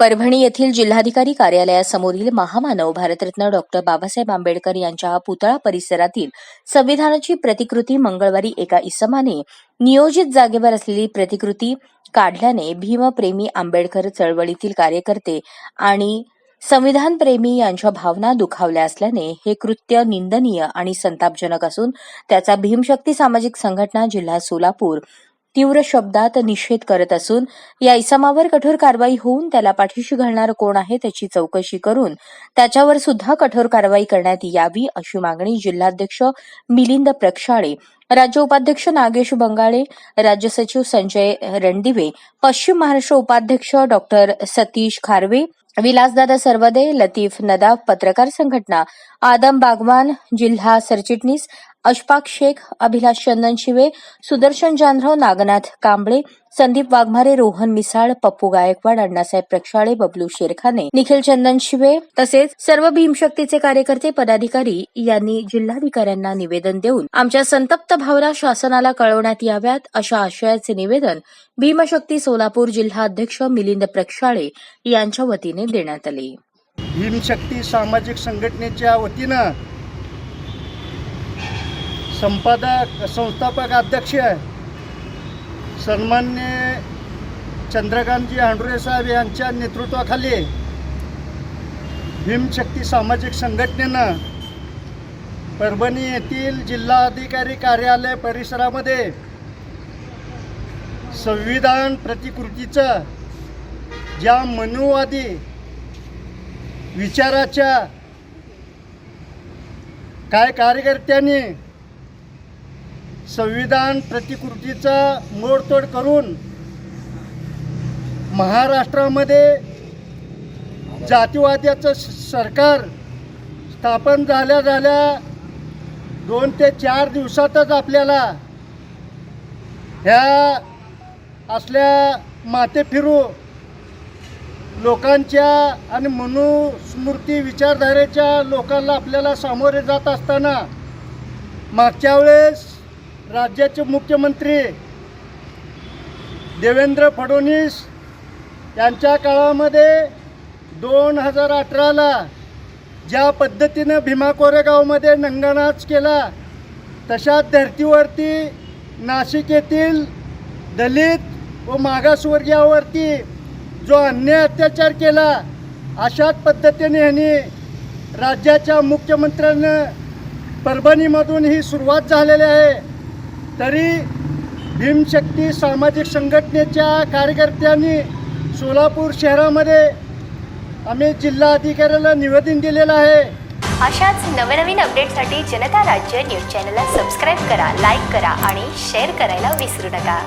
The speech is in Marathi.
परभणी येथील जिल्हाधिकारी कार्यालयासमोरील महामानव भारतरत्न डॉक्टर बाबासाहेब आंबेडकर यांच्या पुतळा परिसरातील संविधानाची प्रतिकृती मंगळवारी एका इसमाने नियोजित जागेवर असलेली प्रतिकृती काढल्याने भीमप्रेमी आंबेडकर चळवळीतील कार्यकर्ते आणि संविधानप्रेमी यांच्या भावना दुखावल्या असल्याने हे कृत्य निंदनीय आणि संतापजनक असून त्याचा भीमशक्ती सामाजिक संघटना जिल्हा सोलापूर तीव्र शब्दात निषेध करत असून या इसमावर कठोर कारवाई होऊन त्याला पाठीशी घालणार कोण आहे त्याची चौकशी करून त्याच्यावर सुद्धा कठोर कारवाई करण्यात यावी अशी मागणी जिल्हाध्यक्ष मिलिंद प्रक्षाळे राज्य उपाध्यक्ष नागेश बंगाळे राज्य सचिव संजय रणदिवे पश्चिम महाराष्ट्र उपाध्यक्ष डॉक्टर सतीश खारवे विलासदादा सर्वदे लतीफ नदाफ पत्रकार संघटना आदम बागवान जिल्हा सरचिटणीस अशफाक शेख अभिलाष चंदन शिवे सुदर्शन जानराव नागनाथ कांबळे संदीप वाघमारे रोहन मिसाळ पप्पू गायकवाड अण्णासाहेब प्रक्षाळे बबलू शेरखाने निखिल चंदन शिवे तसेच सर्व भीमशक्तीचे कार्यकर्ते पदाधिकारी यांनी जिल्हाधिकाऱ्यांना निवेदन देऊन आमच्या संतप्त भावना शासनाला कळवण्यात याव्यात अशा आशयाचे निवेदन भीमशक्ती सोलापूर जिल्हा अध्यक्ष मिलिंद प्रक्षाळे यांच्या वतीने देण्यात आले. भीमशक्ती सामाजिक संघटनेच्या वतीनं संपादक संस्थापक अध्यक्ष सन्मान्य चंद्रकांतजी हांडुरे साहेब यांच्या नेतृत्वाखाली भीमशक्ती सामाजिक संघटनेनं परभणी येथील जिल्हाधिकारी कार्यालय परिसरामध्ये संविधान प्रतिकृतीचं ज्या मनुवादी विचाराच्या काय कार्यकर्त्यांनी संविधान प्रतिकृतीचा मोडतोड करून महाराष्ट्रामध्ये जातीवाद्याचं सरकार स्थापन झाल्या झाल्या दोन ते चार दिवसातच आपल्याला ह्या असल्या माते फिरू लोकांच्या आणि मनुस्मृती विचारधारेच्या लोकांना आपल्याला सामोरे जात असताना मागच्या वेळेस राज्याचे मुख्यमंत्री देवेंद्र फडणवीस यांच्या काळामध्ये दोन हजार अठराला ज्या पद्धतीनं भीमा कोरेगावमध्ये नंगनाच केला तशा धर्तीवरती नाशिक येथील दलित व मागासवर्गीयावरती जो अन्याय अत्याचार केला अशाच पद्धतीने ह्यांनी राज्याच्या मुख्यमंत्र्यांना परभणीमधून ही सुरुवात झालेली आहे. तरी भीमशक्ती सामाजिक संघटनेच्या कार्यकर्त्यांनी सोलापूर शहरामध्ये आम्ही जिल्हाधिकाऱ्याला निवेदन दिलेलं आहे. अशाच नवनवीन अपडेटसाठी जनता राज्य न्यूज चॅनलला सबस्क्राईब करा लाईक करा आणि शेअर करायला विसरू नका.